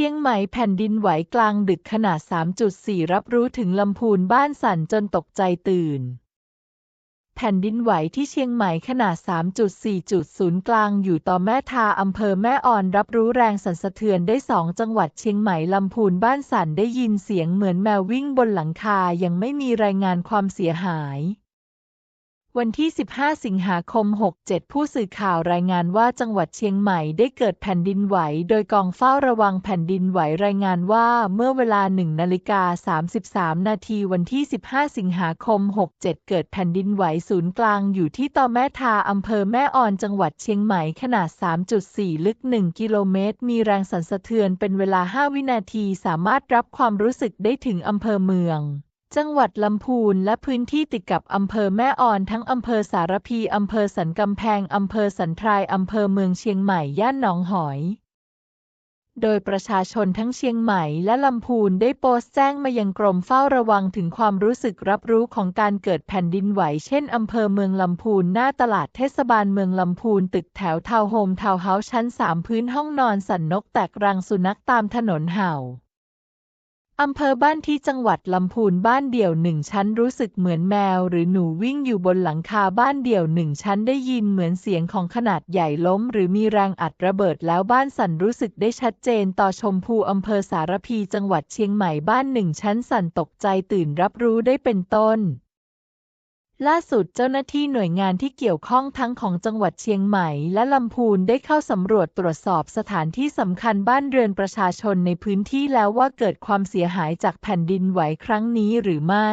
ชียงใหม่แผ่นดินไหวกลางดึกขนาด 3.4 รับรู้ถึงลำพูนบ้านสั่นจนตกใจตื่น แผ่นดินไหวที่เชียงใหม่ขนาด 3.4จุดศูนย์กลางอยู่ต่อแม่ทาอำเภอแม่ออนรับรู้แรงสั่นสะเทือนได้สองจังหวัดเชียงใหม่ลำพูนบ้านสั่นได้ยินเสียงเหมือนแมววิ่งบนหลังคายังไม่มีรายงานความเสียหาย วันที่ 15 สิงหาคม 67 ผู้สื่อข่าวรายงานว่าจังหวัดเชียงใหม่ได้เกิดแผ่นดินไหว โดยกองเฝ้าระวังแผ่นดินไหวรายงานว่าเมื่อเวลา 1 นาฬิกา 33 นาทีวันที่ 15 สิงหาคม 67 เกิดแผ่นดินไหวศูนย์กลางอยู่ที่ตอแม่ทาอำเภอแม่ออนจังหวัดเชียงใหม่ขนาด 3.4 ลึก 1 กิโลเมตร มีแรงสั่นสะเทือนเป็นเวลา 5 วินาทีสามารถรับความรู้สึกได้ถึงอำเภอเมือง จังหวัดลำพูนและพื้นที่ติดกับอำเภอแม่ออนทั้งอำเภอสารพีอำเภอสันกำแพงอำเภอสันทรายอำเภอเมืองเชียงใหม่ย่านหนองหอย โดยประชาชนทั้งเชียงใหม่และลำพูนได้โพสต์แจ้งมายังกรมเฝ้าระวังถึงความรู้สึกรับรู้ของการเกิดแผ่นดินไหว เช่นอำเภอเมืองลำพูนหน้าตลาดเทศบาลเมืองลำพูนตึกแถวทาวน์โฮมทาวน์เฮาส์ชั้น 3 พื้นห้องนอนสันนกแตกรังสุนัขตามถนนเห่า อำเภอบ้านที่จังหวัดลำพูนบ้านเดี่ยวหนึ่งชั้นรู้สึกเหมือนแมว หรือหนูวิ่งอยู่บนหลังคาบ้านเดี่ยวหนึ่งชั้นได้ยินเหมือนเสียงของขนาดใหญ่ล้ม หรือมีแรงอัดระเบิดแล้วบ้านสั่นรู้สึกได้ชัดเจน ต่อชมพูอำเภอสารพีจังหวัดเชียงใหม่บ้านหนึ่งชั้นสั่นตกใจตื่นรับรู้ได้เป็นต้น ล่าสุดเจ้าหน้าที่หน่วยงานที่เกี่ยวข้องทั้งของจังหวัดเชียงใหม่และลำพูนได้เข้าสำรวจตรวจสอบสถานที่สำคัญบ้านเรือนประชาชนในพื้นที่แล้วว่าเกิดความเสียหายจากแผ่นดินไหวครั้งนี้หรือไม่